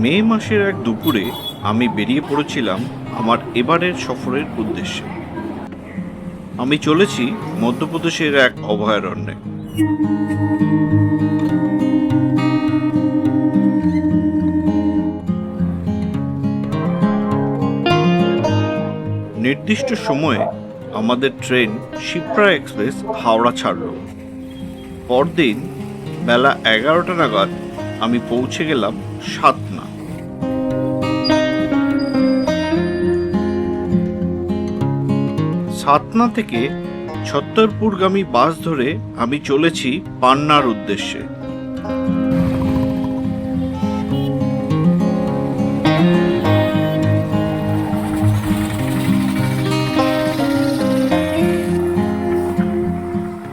মে মাসের এক দুপুরে আমি বেরিয়ে পড়েছিলাম আমার এবারের সফরের উদ্দেশ্যে। আমি চলেছি মধ্যপ্রদেশের এক অভয়ারণ্যে। নির্দিষ্ট সময়ে আমাদের ট্রেন শিপ্রা এক্সপ্রেস হাওড়া ছাড়ল। পরদিন বেলা এগারোটা নাগাদ আমি পৌঁছে গেলাম সাতনা সাতনা থেকে ছত্তরপুরগামী বাস ধরে আমি চলেছি পান্নার উদ্দেশ্যে।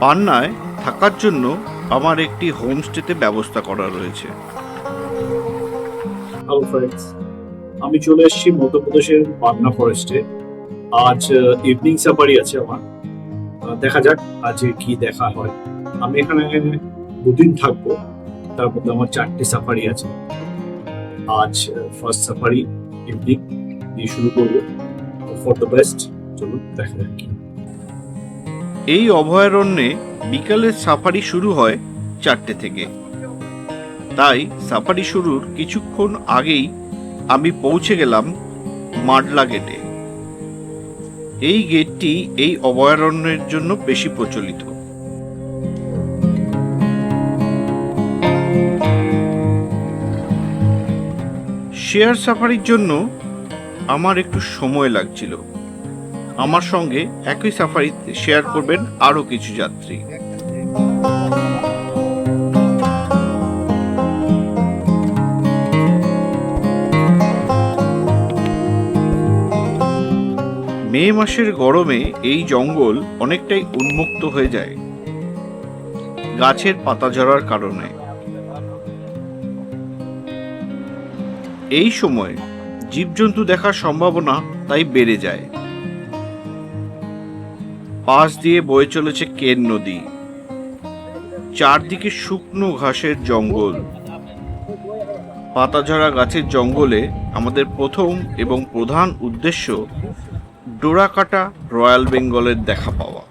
পান্নায় থাকার জন্য আমার একটি হোমস্টেতে ব্যবস্থা করা রয়েছে। আমি চলে এসেছি মধ্যপ্রদেশের পাটনা ফরেস্টে আজ ইভিনিং সাফারি আছে আমার। দেখা যাক আজ কি দেখা হয়। আমি এখানে দুদিন থাকব। তার মধ্যে আমার চারটে সাফারি আছে। আজ ফার্স্ট সাফারি ইভিনিং দিয়ে শুরু করব। ফর দ্য বেস্ট চলুন দেখা যাক এই অভয়ারণ্যে বিকালের সাফারি শুরু হয় চারটে থেকে। তাই সাফারি শুরুর কিছুক্ষণ আগেই আমি পৌঁছে গেলাম মাডলা গেটে এই গেটটি এই অভয়ারণ্যের জন্য বেশি প্রচলিত। শেয়ার সাফারির জন্য আমার একটু সময় লাগছিল। আমার সঙ্গে একই সাফারিতে শেয়ার করবেন আরও কিছু যাত্রী। মে মাসের গরমে এই জঙ্গল অনেকটাই উন্মুক্ত হয়ে যায়। গাছের পাতা ঝরার কারণে। এই সময় জীবজন্তু দেখার সম্ভাবনা তাই বেড়ে যায়। পাশ দিয়ে বয়ে চলেছে কেন নদী। চারদিকে শুকনো ঘাসের জঙ্গল। পাতাঝরা গাছের জঙ্গলে আমাদের প্রথম এবং প্রধান উদ্দেশ্য ডোরাকাটা রয়্যাল বেঙ্গলের দেখা পাওয়া।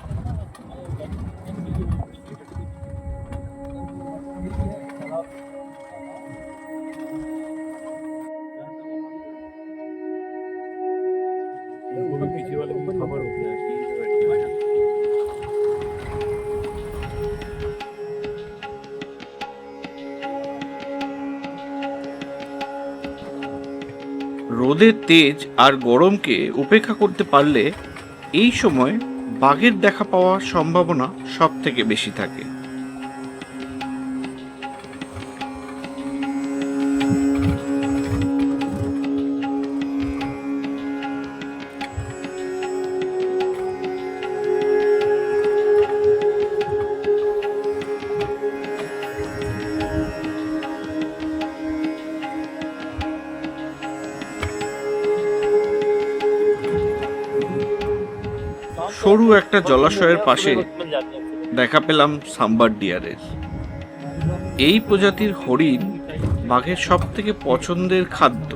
রোদের তেজ আর গরমকে উপেক্ষা করতে পারলে এই সময় বাঘের দেখা পাওয়ার সম্ভাবনা সব থেকে বেশি থাকে। সরু একটা জলাশয়ের পাশে দেখা পেলাম সাম্বার ডিয়ারের। এই প্রজাতির হরিণ বাঘের সব থেকে পছন্দের খাদ্য।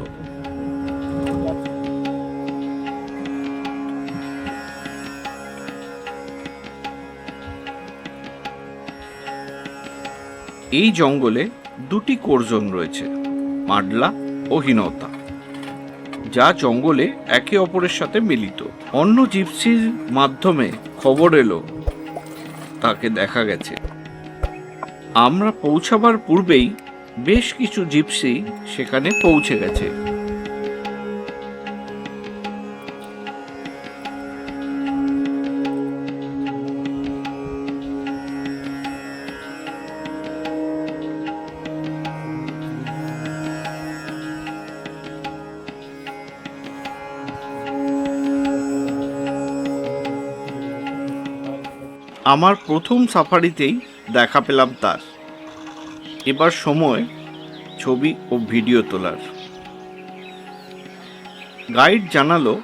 এই জঙ্গলে দুটি কোরজন রয়েছে, মাডলা ও হীনতা। যা জঙ্গলে একে অপরের সাথে মিলিত। অন্য জিপসির মাধ্যমে খবর এলো, তাকে দেখা গেছে। আমরা পৌঁছাবার পূর্বেই বেশ কিছু জিপসি সেখানে পৌঁছে গেছে। আমার প্রথম সাফারিতেই দেখা পেলাম তার। এবার সময় ছবি ও ভিডিও তোলার। গাইড জানালো,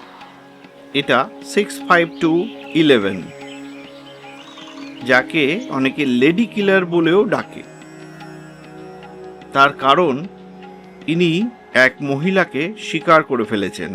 এটা সিক্স ফাইভ টু ইলেভেন যাকে অনেকে লেডি কিলার বলেও ডাকে। তার কারণ, ইনি এক মহিলাকে শিকার করে ফেলেছেন।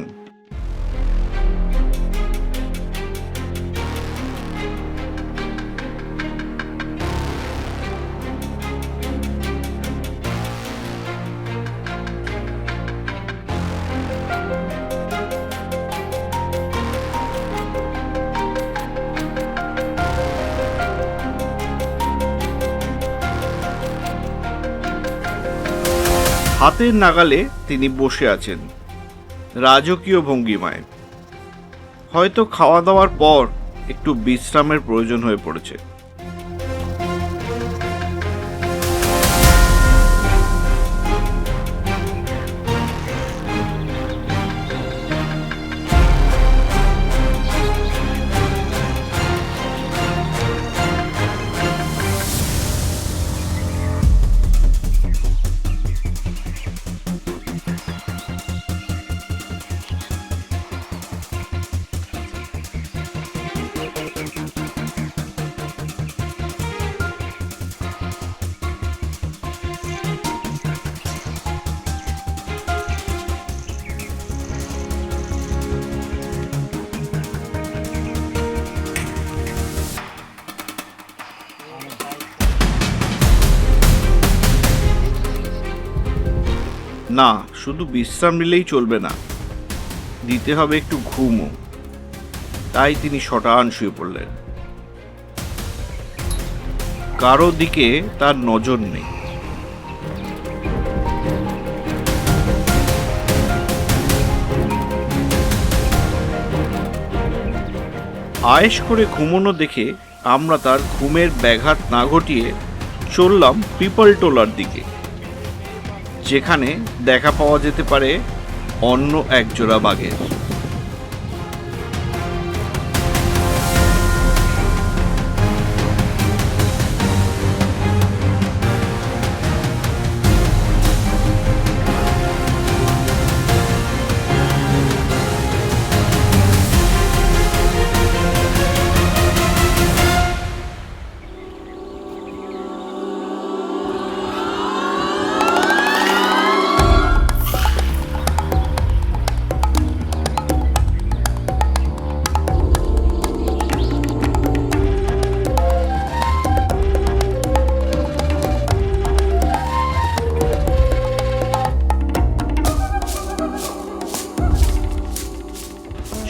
হাতের নাগালে তিনি বসে আছেন। রাজকীয় ভঙ্গিমায়। হয়তো খাওয়া দাওয়ার পর একটু বিশ্রামের প্রয়োজন হয়ে পড়েছে। না, শুধু বিশ্রাম নিলেই চলবে না। দিতে হবে একটু ঘুমও। তাই তিনি শটান শুয়ে পড়লেন। কারও দিকে তার নজর নেই। আয়েশ করে ঘুমোনো দেখে আমরা তার ঘুমের ব্যাঘাত না ঘটিয়ে চললাম পিপল টোলার দিকে। যেখানে দেখা পাওয়া যেতে পারে অন্য এক জোড়া বাঘের।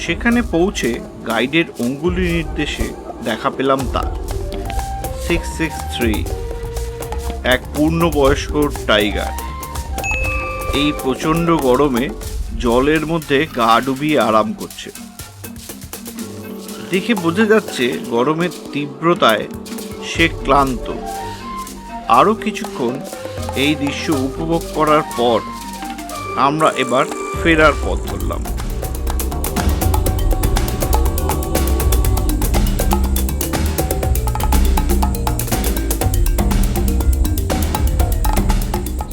সেখানে পৌঁছে গাইডের অঙ্গুলি নির্দেশে দেখা পেলাম তার। সিক্স সিক্স থ্রি এক পূর্ণবয়স্ক টাইগার এই প্রচণ্ড গরমে জলের মধ্যে গা ডুবিয়ে আরাম করছে। দেখে বোঝা যাচ্ছে গরমের তীব্রতায় সে ক্লান্ত। আরও কিছুক্ষণ এই দৃশ্য উপভোগ করার পর আমরা এবার ফেরার পথ ধরলাম।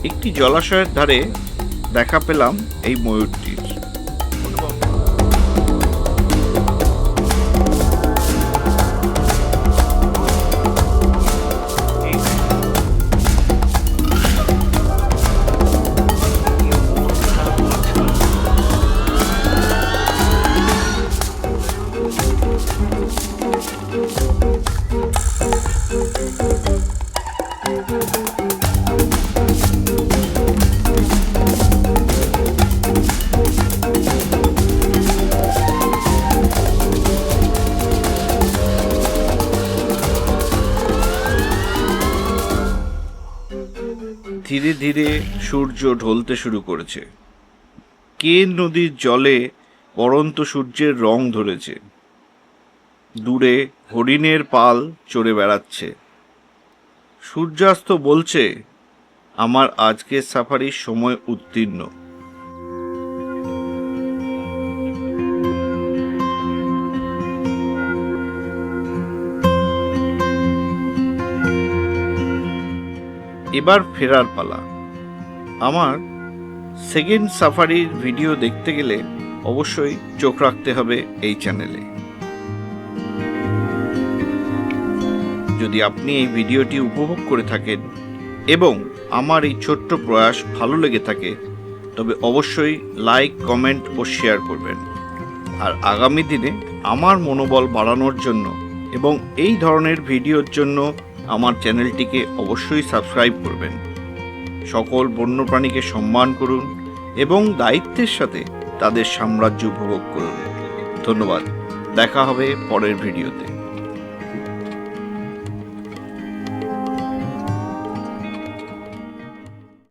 একটি জলাশয়ের ধারে দেখা পেলাম এই ময়ূরটির ধীরে ধীরে সূর্য ঢলতে শুরু করেছে। কে নদীর জলে পরন্ত সূর্যের রং ধরেছে? দূরে হরিণের পাল চড়ে বেড়াচ্ছে। সূর্যাস্ত বলছে, আমার আজকের সাফারির সময় উত্তীর্ণ। এবার ফেরার পালা। আমার সেকেন্ড সাফারির ভিডিও দেখতে গেলে অবশ্যই চোখ রাখতে হবে এই চ্যানেলে যদি আপনি এই ভিডিওটি উপভোগ করে থাকেন এবং আমার এই ছোট্ট প্রয়াস ভালো লেগে থাকে, তবে অবশ্যই লাইক কমেন্ট ও শেয়ার করবেন। আর আগামী দিনে আমার মনোবল বাড়ানোর জন্য এবং এই ধরনের ভিডিওর জন্য আমার চ্যানেলটিকে অবশ্যই সাবস্ক্রাইব করবেন। সকল বন্যপ্রাণীকে সম্মান করুন এবং দায়িত্বের সাথে তাদের সাম্রাজ্য উপভোগ করুন। ধন্যবাদ। দেখা হবে পরের ভিডিওতে।